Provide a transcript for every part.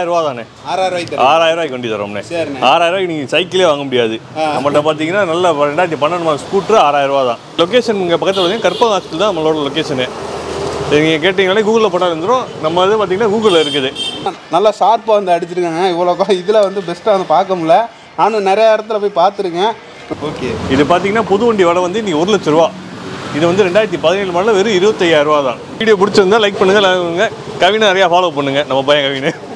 ரூபா தானே? ஆறாயிரம் ஆறாயிரம் ரூபாய்க்கு வண்டி சரிண்ணே. ஆறாயிரம் ரூபாய்க்கு நீங்கள் சைக்கிளே வாங்க முடியாது. நம்மள்ட்ட பார்த்தீங்கன்னா நல்ல ரெண்டாயிரத்தி பன்னெண்டு மாதம் ஸ்கூட்ரு ஆறாயிரம் ரூபா தான். லொக்கேஷன் இங்கே பக்கத்தில் பார்த்தீங்கன்னா ஹாஸ்பிட்டல் தான் நம்மளோட லொக்கேஷனு நீங்கள் கேட்டிங்கனாலே கூகுளில் போட்டால் இருந்துரும் நம்ம இது பார்த்தீங்கன்னா கூகுளில் இருக்குது. நல்லா ஷார்ப்பாக வந்து அடிச்சிருக்காங்க. இவ்வளோ இதில் வந்து பெஸ்ட்டாக வந்து பார்க்க முடியல. நானும் நிறைய இடத்துல போய் பார்த்துருக்கேன். ஓகே இது பார்த்தீங்கன்னா புது வண்டி விலை வந்து நீ ஒரு லட்ச ரூபா. இது வந்து ரெண்டாயிரத்தி பதினேழு மாடல வெறும் இருபத்தையாயிரம் ரூபா தான். வீடியோ பிடிச்சிருந்தா லைக் பண்ணுங்க like பண்ணுங்க. கவினை நிறையா ஃபாலோ பண்ணுங்க. நம்ம பையன் கவினை.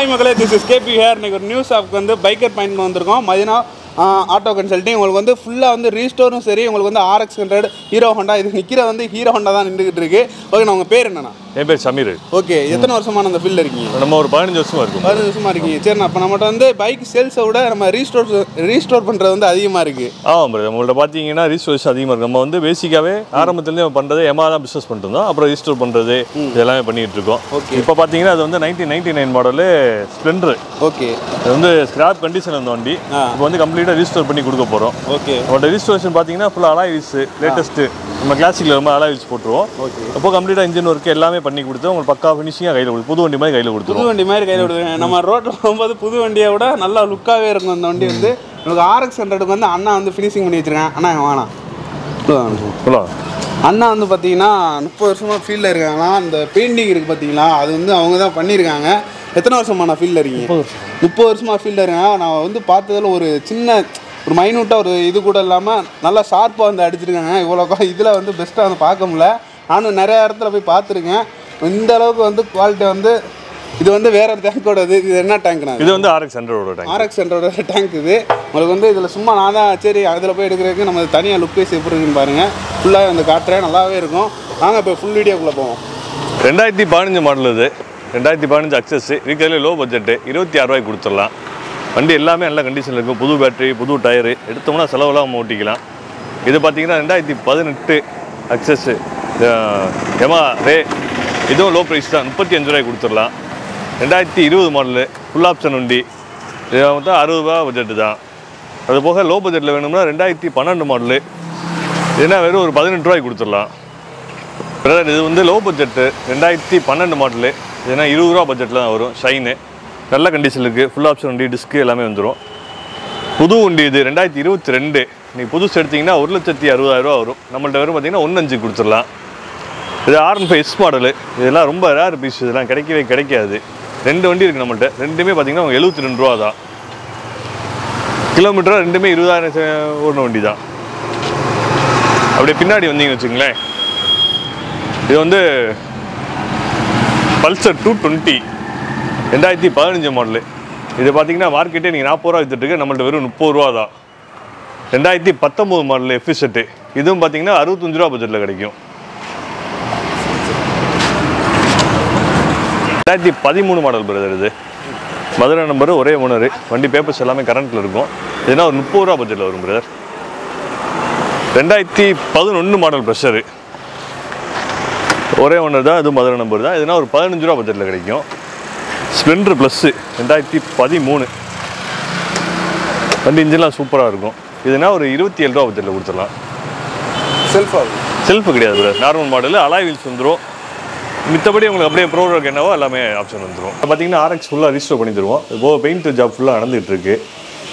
ஹாய் மக்களே திஸ் இஸ் கேபி ஹேர் இன்றைக்கி ஒரு நியூஸ் ஆப்க்கு வந்து பைக்கர் பாயிண்ட் வந்திருக்கோம். மதினா ஆட்டோ கன்சல்ட்டிங் உங்களுக்கு வந்து ஃபுல்லாக வந்து ரீஸ்டோரும் சரி உங்களுக்கு வந்து ஆர்எக்ஸ் ஹண்ட்ரட் ஹீரோ ஹோண்டா இது நிற்கிற வந்து ஹீரோ ஹோண்டா தான் நின்றுக்கிட்டு இருக்கு. ஓகே நான் உங்கள் பேர் என்னண்ணா? என் பேர் சமீர். ஓகே எத்தனை வருஷமான அந்த ஃபீல்டில் இருக்கீங்க? நம்ம ஒரு பதினஞ்சு வருஷமா இருக்கும். பதினஞ்சு வருஷமா இருக்கீங்க. சரிண்ணா அப்போ நம்மகிட்ட வந்து பைக் சேல்ஸை விட நம்ம ரீஸ்டோர் ரீஸ்டோர் பண்ணுறது வந்து அதிகமாக இருக்குது ஆமாம் பிரதர் உங்கள்ட்ட பார்த்தீங்கன்னா ரிஸ்டோரேஷன் அதிகமாக இருக்குது நம்ம வந்து பேசிக்காகவே ஆரம்பத்துலேருந்து நம்ம பண்ணுறது எமா தான் பிஸ்னஸ் பண்ணிட்டு இருந்தோம் அப்புறம் ரிஸ்டோர் பண்ணுறது இதெல்லாமே பண்ணிட்டு இருக்கோம். Okay. இப்போ பார்த்தீங்கன்னா அது வந்து nineteen ninety nine model Splendor okay. அது வந்து ஸ்கிராப் கண்டிஷன் இருந்த வண்டி. இப்போ வந்து கம்ப்ளீட்டாக ரீஸ்டோர் பண்ணி கொடுக்க போகிறோம் ஓகே. நம்மளோட ரிஜிஸ்ட்ரேஷன் பார்த்தீங்கன்னா ஃபுல்லாக அலாய் லேட்டஸ்ட்டு நம்ம கிளாசிக்கில் ரொம்ப அலாய் போட்டுருவோம். Okay. அப்போ கம்ப்ளீட்டாக இன்ஜின் ஒர்க் எல்லாமே பண்ணி கொடுத்து உங்களுக்கு பக்கா ஃபினிஷிங்காக கையில் கொடுத்து புது வண்டி மாதிரி கையில் புது கொடுத்துருவோம் வண்டி மாதிரி கையில் விடுவேன் நம்ம ரோட்டில் போகும்போது புது வண்டியை விட நல்லா லுக்காகவே இருக்கும் அந்த வண்டி வந்து. நமக்கு ஆர்எக்ஸ் ஹண்ட்ரடுக்கு வந்து அண்ணா வந்து ஃபினிஷிங் பண்ணி வச்சிருக்கேன் அண்ணா வேணாம் சொல்லலாம் அண்ணா வந்து பார்த்தீங்கன்னா முப்பது வருஷமாக ஃபீல்டில் இருக்காங்கன்னா அந்த பெயிண்டிங் இருக்குது பார்த்தீங்களா? அது வந்து அவங்க தான் பண்ணியிருக்காங்க. எத்தனை வருஷமா நான் ஃபீல்டில் இருக்கீங்க? முப்பது வருஷமாக ஃபீல்டில் இருக்காங்க. நான் வந்து பார்த்ததுல ஒரு சின்ன ஒரு மைனூட்டாக ஒரு இது கூட இல்லாமல் நல்லா ஷார்ப்பாக வந்து அடிச்சிருக்காங்க. இவ்வளோ இதில் வந்து பெஸ்ட்டாக வந்து பார்க்க முடியல. நானும் நிறைய இடத்துல போய் பார்த்துருக்கேன். இந்த அளவுக்கு வந்து குவாலிட்டி வந்து இது வந்து வேற டேங்கோட இது இது என்ன டேங்க்னா இது வந்து ஆர்எக்ஸ் ஹண்ட்ரடோட டேங்க் ஆர்எக்ஸ் ஹண்ட்ரடோட டேங்க் இது. உங்களுக்கு வந்து இதில் சும்மா நான் தான் சரி அதில் போய் எடுக்கிறதுக்கு நம்ம தனியாக லுக் பேசி எப்படி இருக்குன்னு பாருங்கள் ஃபுல்லாக வந்து காட்டுறேன். நல்லாவே இருக்கும். வாங்க இப்போ ஃபுல் வீடியோக்குள்ளே போவோம். ரெண்டாயிரத்தி பதினஞ்சு மாடல் இது. ரெண்டாயிரத்தி பதினஞ்சு அக்சஸ் இருக்கிறதுல லோ பட்ஜெட்டு இருபத்தி ஆறு ரூபாய்க்கு கொடுத்துடலாம். வண்டி எல்லாமே நல்ல கண்டிஷனில் இருக்கும். புது பேட்டரி புது டயரு எடுத்தோம்னா செலவெல்லாம் நம்ம ஓட்டிக்கலாம். இது பார்த்தீங்கன்னா ரெண்டாயிரத்தி பதினெட்டு அக்சஸ்ஸு ஏமா ரே இதுவும் லோ ப்ரைஸ் தான். முப்பத்தி அஞ்சு ரூபாய்க்கு கொடுத்துடலாம். ரெண்டாயிரத்தி இருபது மாடலு ஃபுல் ஆப்ஷன் வண்டி இது வந்து அறுபது ரூபா பட்ஜெட்டு தான். அது போக லோ பட்ஜெட்டில் வேணும்னா ரெண்டாயிரத்தி பன்னெண்டு மாடலு ஏன்னா வெறும் ஒரு பதினெட்டு ரூபாய்க்கு கொடுத்துடலாம். பிரதர் இது வந்து லோ பட்ஜெட்டு ரெண்டாயிரத்தி பன்னெண்டு மாடலு ஏன்னா இருபது ரூபா பட்ஜெட்டில் தான் வரும். ஷைனு நல்ல கண்டிஷன் இருக்குது ஃபுல் ஆப்ஷன் வண்டி டிஸ்க்கு எல்லாமே வந்துடும் புது வண்டி இது. ரெண்டாயிரத்தி இருபத்தி ரெண்டு. நீங்கள் புதுசு எடுத்தீங்கன்னா ஒரு லட்சத்தி அறுபதாயிரரூவா வரும். நம்மள்ட்ட வெறும் பார்த்தீங்கன்னா ஒன்று அஞ்சு கொடுத்துடலாம். இது ஆர்என் ஃபைவ் எஸ் மாடலு இதெல்லாம் ரொம்ப ரேர் பீஸ் இதெல்லாம் கிடைக்கவே கிடைக்காது. ரெண்டு வண்டி இருக்குது நம்மள்ட்ட. ரெண்டுமே பார்த்தீங்கன்னா எழுபத்தி ரெண்டு ரூபா தான். கிலோமீட்டராக ரெண்டுமே இருபதாயிரம் ஓடின வண்டி தான். அப்படியே பின்னாடி வந்தீங்கன்னு வச்சுங்களேன் இது வந்து பல்சர் டூ டுவெண்ட்டி ரெண்டாயிரத்தி பதினஞ்சு மாடலு இது பார்த்தீங்கன்னா மார்க்கெட்டே நீங்கள் நாற்பது ரூபா வித்துட்டுருக்கு நம்மள்ட்ட வெறும் முப்பது ரூபா தான். ரெண்டாயிரத்தி பத்தொம்போது மாடல் எஃபிசெட்டு இதுவும் பார்த்தீங்கன்னா அறுபத்தஞ்சு ரூபா பட்ஜெட்டில் கிடைக்கும். ரெண்டாயிரத்தி பதிமூணு மாடல் பிரதர் இது. மதுரை நம்பர் ஒரே ஓனர் வண்டி பேப்பர்ஸ் எல்லாமே கரண்ட்டில் இருக்கும். இதுனா ஒரு முப்பது ரூபா பட்ஜெட்டில் வரும் பிரதர் ரெண்டாயிரத்தி பதினொன்று மாடல் ப்ரெஷரு ஒரே ஓனர் தான் இது மதுரை நம்பர் தான். இதுனா ஒரு பதினஞ்சு ரூபா பட்ஜெட்டில் கிடைக்கும். ஸ்ப்ளெண்ட்ரு ப்ளஸ்ஸு ரெண்டாயிரத்தி பதிமூணு. வண்டி இன்ஜின்லாம் சூப்பராக இருக்கும். இதுனா ஒரு இருபத்தி ஏழு ரூபா பட்ஜெட்டில் கொடுத்துடலாம். செல்ஃப் செல்ஃபு கிடையாது brother normal model alloy wheels வந்துடும் மித்தபடி உங்களுக்கு அப்படியே ப்ரோ என்னவோ எல்லாமே ஆப்ஷன் வந்துடும் இப்போ பார்த்தீங்கன்னா ஆர்எக்ஸ் ஃபுல்லாக ரிஜிஸ்டர் பண்ணி தருவோம். இப்போ பெயிண்ட் ஜாப் ஃபுல்லாக நடந்துகிட்டு இருக்கு.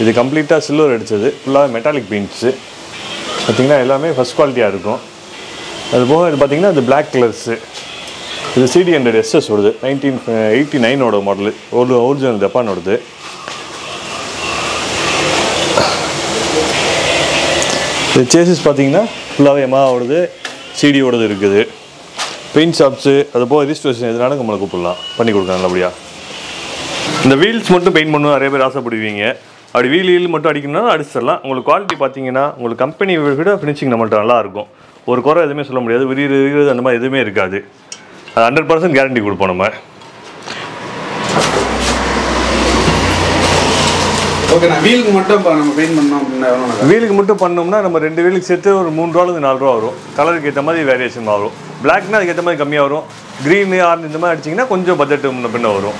இது கம்ப்ளீட்டாக சில்வர் அடித்தது ஃபுல்லாக மெட்டாலிக் பெயிண்ட்ஸு பார்த்தீங்கன்னா எல்லாமே ஃபஸ்ட் குவாலிட்டியாக இருக்கும். அது போக இது பார்த்தீங்கன்னா இது பிளாக் கலர்ஸு இது சிடி ஹண்ட்ரட் எஸ்எஸ் ஓடுது. நைன்டீன் எயிட்டி நைனோட மாடலு ஒரு ஒரிஜினல் ஜப்பானோடது இது சேசஸ் பார்த்தீங்கன்னா ஃபுல்லாகவே எமாவோடது சிடியோடது இருக்குது. பெயிண்ட் ஷாப்ஸு அது போக ரிஜிஸ்ட்ரேஷன் எதுனாலும் நம்மளை கூப்பிடலாம். பண்ணி கொடுக்கலாம் நல்லபடியா. இந்த வீல்ஸ் மட்டும் பெயிண்ட் பண்ணணும் நிறைய பேர் ஆசைப்படுவீங்க. அப்படி வீல் வீல் மட்டும் அடிக்கணும்னா அடிச்சிடலாம். உங்களுக்கு குவாலிட்டி பார்த்தீங்கன்னா உங்களுக்கு கம்பெனி விட ஃபினிஷிங் நம்மள்ட்ட நல்லா இருக்கும் ஒரு குறை எதுவுமே சொல்ல முடியாது. விரிவு விரிவு அந்த மாதிரி எதுவுமே இருக்காது. அது ஹண்ட்ரட் பர்சன்ட் கேரண்டி கொடுப்போம் நம்ம. ஓகே நான் வீலுக்கு மட்டும் இப்போ நம்ம பெயிண்ட் பண்ணோம் அப்படின்னா வீலுக்கு மட்டும் பண்ணோம்னா நம்ம ரெண்டு வீலுக்கு சேர்த்து ஒரு மூணு ரூபாலேருந்து நாலு ரூபா வரும். கலருக்கு ஏற்ற மாதிரி வேரியேஷன் வரும் பிளாக்னா அதுக்கு ஏற்ற மாதிரி கம்மியாக வரும். க்ரீனு ஆரஞ்சு இந்த மாதிரி அடிச்சிங்கன்னா கொஞ்சம் பட்ஜெட் முன்ன பின்ன வரும்.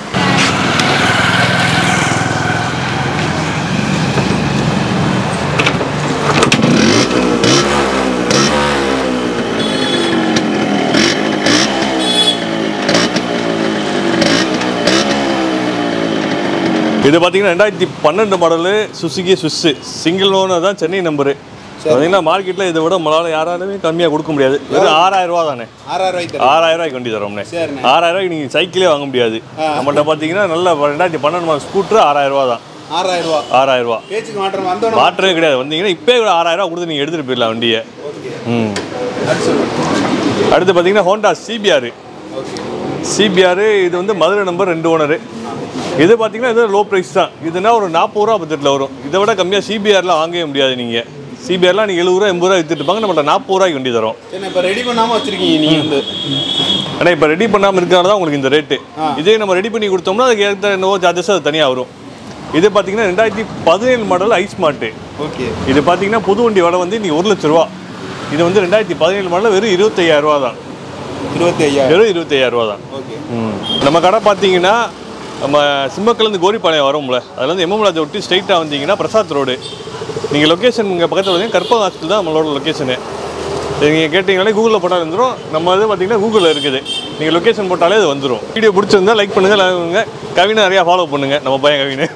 இது பார்த்தீங்கன்னா ரெண்டாயிரத்தி பன்னெண்டு மாடலு சுசுகி சுஸ்ஸு சிங்கிள் ஓனர் தான் சென்னை நம்பரு பார்த்தீங்கன்னா மார்க்கெட்டில் இதை விட நம்மளால யாராலுமே கம்மியாக கொடுக்க முடியாது. வெறும் ஆறாயிரம் ரூபா தானே? ஆறாயிரம் ஆறாயிரம் ரூபாய்க்கு வண்டி தரோம்னே. ஆறாயிரம் ரூபாய்க்கு நீங்கள் சைக்கிளே வாங்க முடியாது. நம்மள்ட்ட பார்த்தீங்கன்னா நல்ல ரெண்டாயிரத்தி பன்னெண்டு மாடல் ஸ்கூட்ரு ஆறாயிரம் ரூபா தான். ஆறாயிரம் ரூபா. ஆறாயிரம் ரூபா. மாற்றம் கிடையாது. வந்தீங்கன்னா இப்போ ஒரு ஆறாயிரம் ரூபா கொடுத்து நீங்கள் எடுத்துகிட்டு போயிடலாம் வண்டியை. ம். அடுத்து பார்த்தீங்கன்னா ஹோண்டா சிபிஆர் சிபிஆர் இது வந்து மதுரை நம்பர் ரெண்டு ஓனரு இது பார்த்தீங்கன்னா இது லோ ப்ரைஸ் தான். இதுனா ஒரு நாற்பது ரூபா பட்ஜெட்டில் வரும். இதை விட கம்மியாக சிபிஆர்லாம் வாங்கவே முடியாது நீங்கள் சிபிஆர்லாம் நீங்கள் எழுபது ரூபா எண்பது ரூபா வித்துட்டு இருப்பாங்க. நம்மள்ட்ட நாற்பது ரூபாய்க்கு வண்டி தரோம். இப்போ ரெடி பண்ணாமல் வச்சிருக்கீங்க நீங்கள் வந்து? ஆனால் இப்போ ரெடி பண்ணாமல் இருக்கிறனால தான் உங்களுக்கு இந்த ரேட்டு இதே நம்ம ரெடி பண்ணி கொடுத்தோம்னா அதுக்கு ஏற்ற என்னவோ சார்ஜஸ் அது தனியாக வரும். இது பார்த்தீங்கன்னா ரெண்டாயிரத்தி பதினேழு மாடல் ஐஸ் மாட்டு ஓகே. இது பார்த்தீங்கன்னா புது வண்டி விலை வந்து நீ ஒரு லட்ச ரூபா. இது வந்து ரெண்டாயிரத்தி பதினேழு மாடல் வெறும் இருபத்தையாயிரம் ரூபா தான். இருபத்தி ஐயாயிரம். வெறும் இருபத்தையாயிரம் ரூபா தான். ஓகே. நம்ம கடை பார்த்தீங்கன்னா நம்ம சிம்மக்கலேருந்து கோரிப்பாளையம் வரும்ல. அதுலேருந்து எம்எம்ராஜை ஒட்டி ஸ்ட்ரைட்டாக வந்தீங்கன்னா பிரசாத் ரோடு. நீங்கள் லொக்கேஷன் இங்கே பக்கத்தில் பார்த்தீங்கன்னா கற்பக ஹாஸ்பிட்டல் தான் நம்மளோட லொக்கேஷனு நீங்கள் கேட்டிங்கனாலே கூகுளில் போட்டால் வந்துடும் நம்ம இது பார்த்தீங்கன்னா கூகுளில் இருக்குது. நீங்கள் லொக்கேஷன் போட்டாலே அது வந்துடும் வீடியோ பிடிச்சிருந்தா லைக் பண்ணுங்கள் பண்ணுங்க. கவினை நிறையா ஃபாலோ பண்ணுங்கள் நம்ம பையன் கவினை.